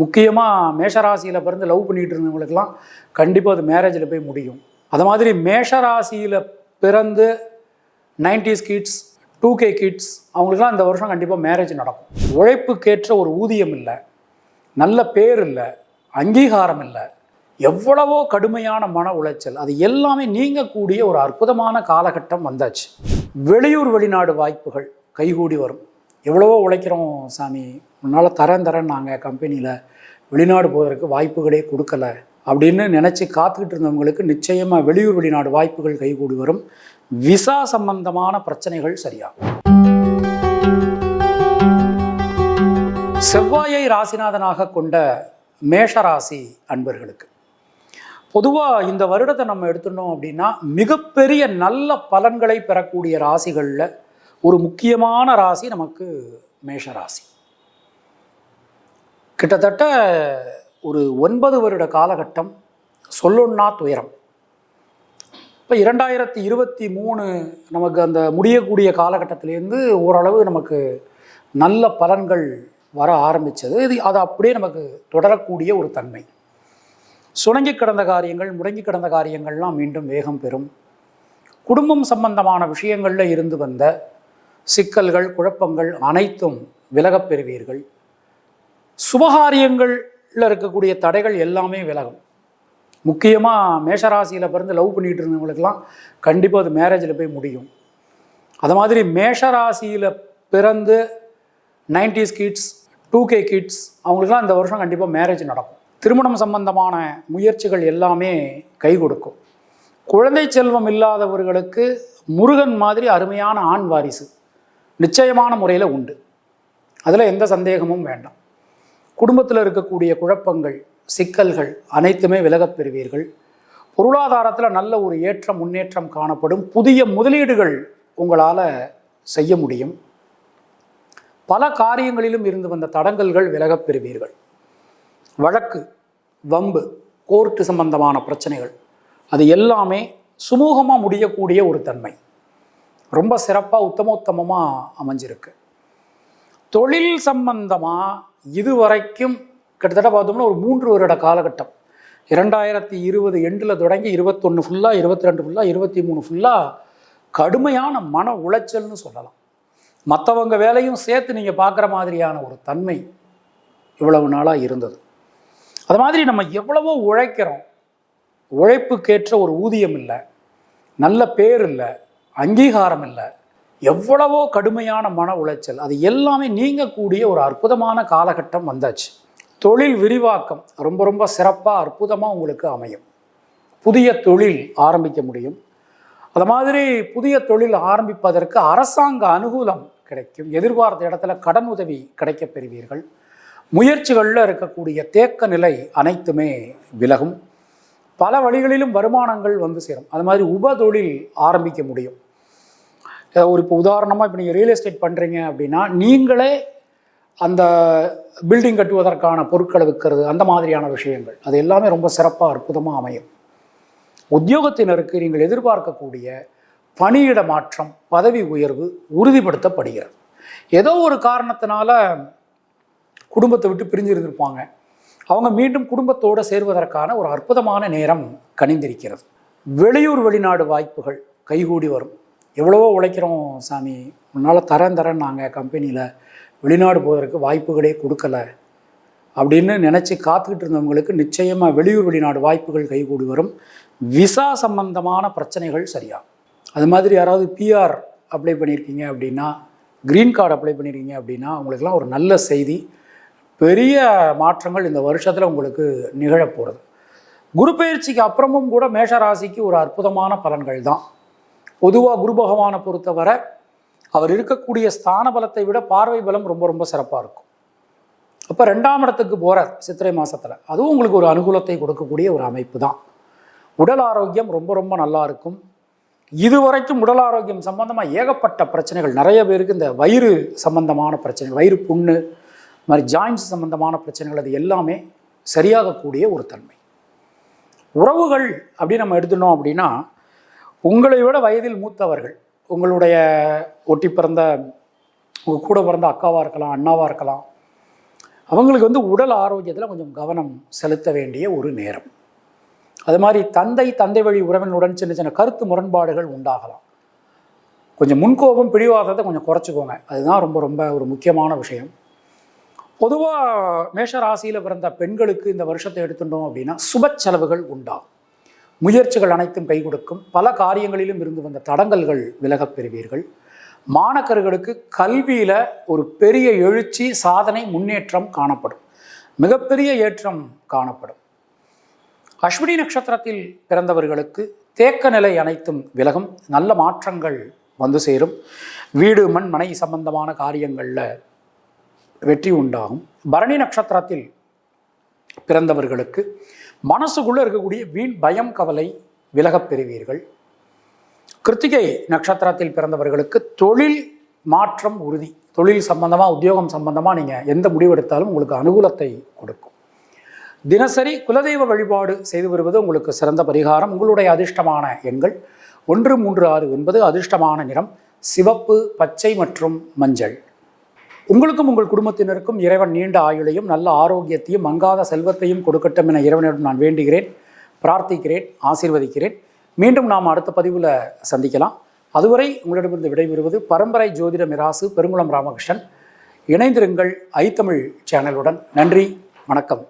முக்கியமாக மேஷராசியில் பிறந்து லவ் பண்ணிகிட்டு இருந்தவங்களுக்கெல்லாம் கண்டிப்பாக அது மேரேஜில் போய் முடியும். அது மாதிரி மேஷராசியில் பிறந்து nineties kids two K kids அவங்களுக்குலாம் இந்த வருஷம் கண்டிப்பாக மேரேஜ் நடக்கும். உழைப்புக்கேற்ற ஒரு ஊதியம் இல்லை நல்ல பேர் இல்லை அங்கீகாரம் இல்லை எவ்வளவோ கடுமையான மன உளைச்சல் அது எல்லாமே நீங்கக்கூடிய ஒரு அற்புதமான காலகட்டம் வந்தாச்சு. வெளியூர் வெளிநாடு வாய்ப்புகள் கைகூடி வரும். எவ்வளவோ உழைக்கிறோம் சாமி. உன்னால் தரேன் தரேன் நாங்கள் கம்பெனியில் வெளிநாடு போவதற்கு வாய்ப்புகளே கொடுக்கல. அப்படின்னு நினச்சி காத்துக்கிட்டு இருந்தவங்களுக்கு நிச்சயமாக வெளியூர் வெளிநாடு வாய்ப்புகள் கைகூடி வரும். விசா சம்பந்தமான பிரச்சனைகள் சரியாகும். செவ்வாயை ராசிநாதனாக கொண்ட மேஷராசி அன்பர்களுக்கு. பொதுவாக இந்த வருடத்தை நம்ம எடுத்துட்டோம் அப்படின்னா மிகப்பெரிய நல்ல பலன்களை பெறக்கூடிய ராசிகளில் ஒரு முக்கியமான ராசி நமக்கு மேஷ ராசி. கிட்டத்தட்ட ஒரு ஒன்பது வருட காலகட்டம் சொல்லொன்னா துயரம். இப்போ இரண்டாயிரத்தி இருபத்தி மூணு நமக்கு அந்த முடியக்கூடிய காலகட்டத்திலேருந்து ஓரளவு நமக்கு நல்ல பலன்கள் வர ஆரம்பித்தது இது அது அப்படியே நமக்கு தொடரக்கூடிய ஒரு தன்மை. சுணங்கி கிடந்த காரியங்கள் முடங்கி கிடந்த காரியங்கள்லாம் மீண்டும் வேகம் பெறும். குடும்பம் சம்பந்தமான விஷயங்களில் இருந்து வந்த சிக்கல்கள் குழப்பங்கள் அனைத்தும் விலகப் பெறுவீர்கள். சுபகாரியங்களில் இருக்கக்கூடிய தடைகள் எல்லாமே விலகும். முக்கியமாக மேஷராசியில் பிறந்து லவ் பண்ணிகிட்டு இருந்தவங்களுக்கெல்லாம் கண்டிப்பாக அது மேரேஜில் போய் முடியும். அது மாதிரி மேஷராசியில் பிறந்து nineties kids two K kids அவங்களுக்குலாம் இந்த வருஷம் கண்டிப்பாக மேரேஜ் நடக்கும். திருமணம் சம்பந்தமான முயற்சிகள் எல்லாமே கை கொடுக்கும். குழந்தை செல்வம் இல்லாதவர்களுக்கு முருகன் மாதிரி அருமையான ஆண் வாரிசு. நிச்சயமான முறையில் உண்டு. அதில் எந்த சந்தேகமும் வேண்டாம். குடும்பத்தில் இருக்கக்கூடிய குழப்பங்கள் சிக்கல்கள் அனைத்துமே விலகப் பெறுவீர்கள். பொருளாதாரத்தில் நல்ல ஒரு ஏற்றம் முன்னேற்றம் காணப்படும். புதிய முதலீடுகள் உங்களால் செய்ய முடியும். பல காரியங்களிலும் இருந்து வந்த தடங்கல்கள் விலகப் பெறுவீர்கள். வழக்கு வம்பு கோர்ட்டு சம்பந்தமான பிரச்சனைகள் அது எல்லாமே சுமூகமாக முடியக்கூடிய ஒரு தன்மை. ரொம்ப சிறப்பாக உத்தமோத்தமமாக அமைஞ்சிருக்கு. தொழில் சம்பந்தமாக இதுவரைக்கும் கிட்டத்தட்ட பார்த்தோம்னா ஒரு மூன்று வருட காலகட்டம். இரண்டாயிரத்தி இருபது எண்டில் தொடங்கி இருபத்தொன்று ஃபுல்லாக இருபத்தி ரெண்டு ஃபுல்லாக இருபத்தி மூணு ஃபுல்லாக கடுமையான மன உளைச்சல்னு சொல்லலாம். மற்றவங்க வேலையும் சேர்த்து நீங்கள் பார்க்குற மாதிரியான ஒரு தன்மை இவ்வளவு நாளாக இருந்தது. அது மாதிரி நம்ம எவ்வளவோ உழைக்கிறோம். உழைப்புக்கேற்ற ஒரு ஊதியம் இல்லை. நல்ல பேர் இல்லை. அங்கீகாரம் இல்லை எவ்வளவோ கடுமையான மன உளைச்சல். அது எல்லாமே நீங்கக்கூடிய ஒரு அற்புதமான காலகட்டம் வந்தாச்சு. தொழில் விரிவாக்கம் ரொம்ப ரொம்ப சிறப்பாக அற்புதமாக உங்களுக்கு அமையும். புதிய தொழில் ஆரம்பிக்க முடியும். அது மாதிரி புதிய தொழில் ஆரம்பிப்பதற்கு அரசாங்க அனுகூலம் கிடைக்கும். எதிர்பார்த்த இடத்துல கடன் உதவி கிடைக்கப் பெறுவீர்கள். முயற்சிகளில் இருக்கக்கூடிய தேக்க நிலை அனைத்துமே விலகும். பல வழிகளிலும் வருமானங்கள் வந்து சேரும். அது மாதிரி உபதொழில் ஆரம்பிக்க முடியும். ஒரு இப்போ உதாரணமாக இப்போ நீங்கள் ரியல் எஸ்டேட் பண்ணுறீங்க அப்படின்னா நீங்களே அந்த பில்டிங் கட்டுவதற்கான பொருட்களை விற்கிறது அந்த மாதிரியான விஷயங்கள். அது எல்லாமே ரொம்ப சிறப்பாக அற்புதமாக அமையும். உத்தியோகத்தினருக்கு நீங்கள் எதிர்பார்க்கக்கூடிய பணியிட மாற்றம் பதவி உயர்வு உறுதிப்படுத்தப்படுகிறது. ஏதோ ஒரு காரணத்தினால குடும்பத்தை விட்டு பிரிஞ்சிருந்திருப்பாங்க அவங்க மீண்டும் குடும்பத்தோடு சேர்வதற்கான ஒரு அற்புதமான நேரம் கணிந்திருக்கிறது வெளியூர் வெளிநாடு வாய்ப்புகள் கைகூடி வரும். எவ்வளவோ உழைக்கிறோம் சாமி. உன்னால் தரேன் தரேன் நாங்கள் கம்பெனியில் வெளிநாடு போவதற்கு வாய்ப்புகளே கொடுக்கல. அப்படின்னு நினச்சி காத்துக்கிட்டு இருந்தவங்களுக்கு நிச்சயமாக வெளியூர் வெளிநாடு வாய்ப்புகள் கைகூடி வரும். விசா சம்பந்தமான பிரச்சனைகள் சரியாகும் அது மாதிரி யாராவது பிஆர் அப்ளை பண்ணியிருக்கீங்க அப்படின்னா க்ரீன் கார்டு அப்ளை பண்ணியிருக்கீங்க அப்படின்னா உங்களுக்கெல்லாம் ஒரு நல்ல செய்தி. பெரிய மாற்றங்கள் இந்த வருஷத்தில் உங்களுக்கு நிகழப்போகிறது குரு பயிற்சிக்கு அப்புறமும் கூட மேஷ ராசிக்கு ஒரு அற்புதமான பலன்கள் தான். பொதுவாக குரு பகவானை பொறுத்தவரை அவர் இருக்கக்கூடிய ஸ்தான பலத்தை விட பார்வை பலம் ரொம்ப ரொம்ப சிறப்பாக இருக்கும். அப்போ ரெண்டாம் இடத்துக்கு போகிறார் சித்திரை மாதத்தில் அதுவும் உங்களுக்கு ஒரு அனுகூலத்தை கொடுக்கக்கூடிய ஒரு அமைப்பு தான். உடல் ஆரோக்கியம் ரொம்ப ரொம்ப நல்லா இருக்கும். இதுவரைக்கும் உடல் ஆரோக்கியம் சம்பந்தமாக ஏகப்பட்ட பிரச்சனைகள் நிறைய பேருக்கு இந்த வயிறு சம்பந்தமான பிரச்சனைகள் வயிறு புண்ணு இது மாதிரி ஜாயின்ஸ் சம்பந்தமான பிரச்சனைகள் அது எல்லாமே சரியாகக்கூடிய ஒரு தன்மை. உறவுகள் அப்படின்னு நம்ம எடுத்துனோம் அப்படின்னா உங்களை விட வயதில் மூத்தவர்கள் உங்களுடைய ஒட்டி பிறந்த உங்கள் கூட பிறந்த அக்காவாக இருக்கலாம் அண்ணாவாக இருக்கலாம் அவங்களுக்கு வந்து உடல் ஆரோக்கியத்தில் கொஞ்சம் கவனம் செலுத்த வேண்டிய ஒரு நேரம். அது மாதிரி தந்தை தந்தை வழி உறவினுடன் சின்ன சின்ன கருத்து முரண்பாடுகள் உண்டாகலாம். கொஞ்சம் முன்கோபம் பிடிவாதத்தை கொஞ்சம் குறைச்சிக்கோங்க. அதுதான் ரொம்ப ரொம்ப ஒரு முக்கியமான விஷயம். பொதுவாக மேஷ ராசியில் பிறந்த பெண்களுக்கு இந்த வருஷத்தை எடுத்துட்டோம் அப்படின்னா சுப செலவுகள் உண்டாகும். முயற்சிகள் அனைத்தும் கை கொடுக்கும். பல காரியங்களிலும் இருந்து வந்த தடங்கல்கள் விலகப் பெறுவீர்கள். மாணக்கர்களுக்கு கல்வியில் ஒரு பெரிய எழுச்சி சாதனை முன்னேற்றம் காணப்படும். மிகப்பெரிய ஏற்றம் காணப்படும். அஸ்வினி நட்சத்திரத்தில் பிறந்தவர்களுக்கு தேக்க நிலை அனைத்தும் விலகும். நல்ல மாற்றங்கள் வந்து சேரும். வீடு மண் மனை சம்பந்தமான காரியங்களில் வெற்றி உண்டாகும். பரணி நட்சத்திரத்தில் பிறந்தவர்களுக்கு மனசுக்குள்ளே இருக்கக்கூடிய வீண் பயம் கவலை விலகப் பெறுவீர்கள். கிருத்திகை நட்சத்திரத்தில் பிறந்தவர்களுக்கு தொழில் மாற்றம் உறுதி. தொழில் சம்பந்தமாக உத்தியோகம் சம்பந்தமாக நீங்கள் எந்த முடிவெடுத்தாலும் உங்களுக்கு அனுகூலத்தை கொடுக்கும். தினசரி குலதெய்வ வழிபாடு செய்து வருவது உங்களுக்கு சிறந்த பரிகாரம். உங்களுடைய அதிர்ஷ்டமான எண்கள் ஒன்று மூன்று ஆறு ஒன்பது அதிர்ஷ்டமான நிறம். சிவப்பு பச்சை மற்றும் மஞ்சள். உங்களுக்கும் உங்கள் குடும்பத்தினருக்கும் இறைவன் நீண்ட ஆயுளையும் நல்ல ஆரோக்கியத்தையும் மங்காத செல்வத்தையும் கொடுக்கட்டும் என இறைவனிடம் நான் வேண்டுகிறேன் பிரார்த்திக்கிறேன் ஆசீர்வதிக்கிறேன். மீண்டும் நாம் அடுத்த பதிவில் சந்திக்கலாம். அதுவரை உங்களிடமிருந்து விடைபெறுவது பரம்பரை ஜோதிட மிராசு பெருங்குளம் ராமகிருஷ்ணன். இணைந்திருங்கள் ஐத்தமிழ் சேனலுடன். நன்றி வணக்கம்.